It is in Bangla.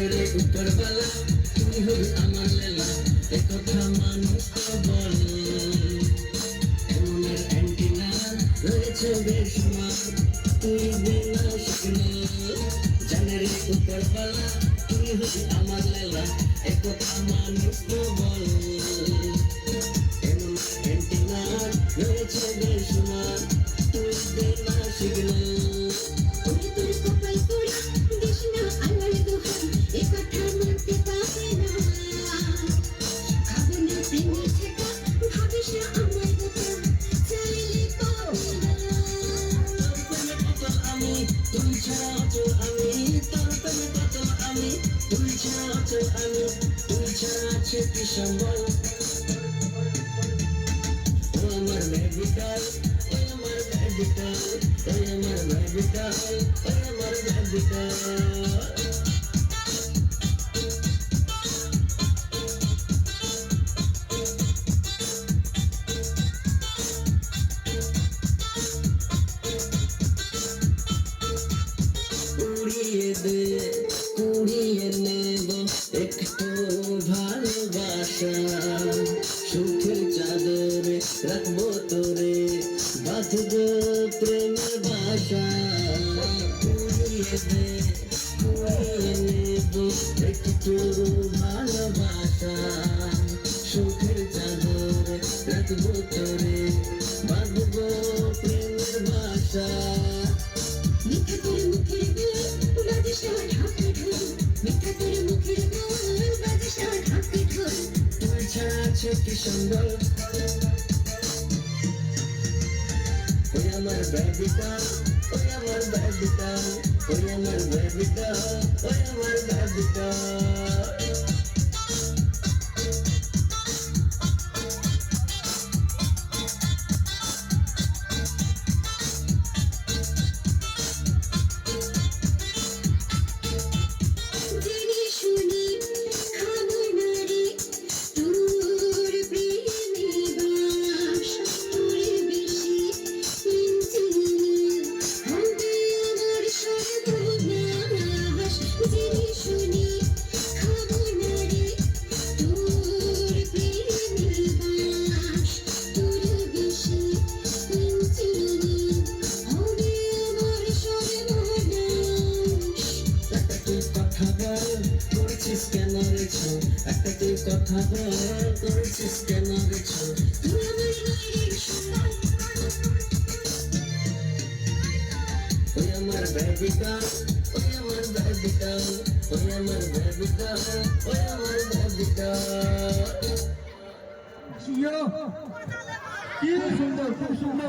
তুই হবি আমার লেলা একথা মানুষ বলে। এমনের অ্যান্টিনা রয়েছে বেশমান তুই বিনা শিখলে জানের উপরওয়ালা তুমি হবি আমার লেলা একথা মানুষ কি সম্বল ও আমার বেবি ও আমার বেবি ও আমার বেবি ও আমার বেবি রাখব তোরে বাঁধবো প্রেমের বাসা কুড়িয়ে দে কুড়িয়ে নেব একটু ভালোবাসা। সুখের চাদরে রাখব তোরে বাঁধবো প্রেমের বাসা মিথ্যা করে মুখের বোল বাজিস না ঢাকা ঢোল। মিথ্যা করে মুখের বোল বাজিস না ঢাকা ঢোল। তুই ছাড়া আছে কি সুন্দর আমার বেবিটা ওই আমার বেবিটা ওই আমার বেবিটা ওই আমার বেবিটা বল করেছিস কেন রেছো একটা তুই কথা বল, করেছিস কেন রেছো তুই আমার সন্তান। ওই আমার বেবিটা ওই আমার বেবিটা ওই আমার বেবিটা ওই কি সুন্দর, খুব সুন্দর।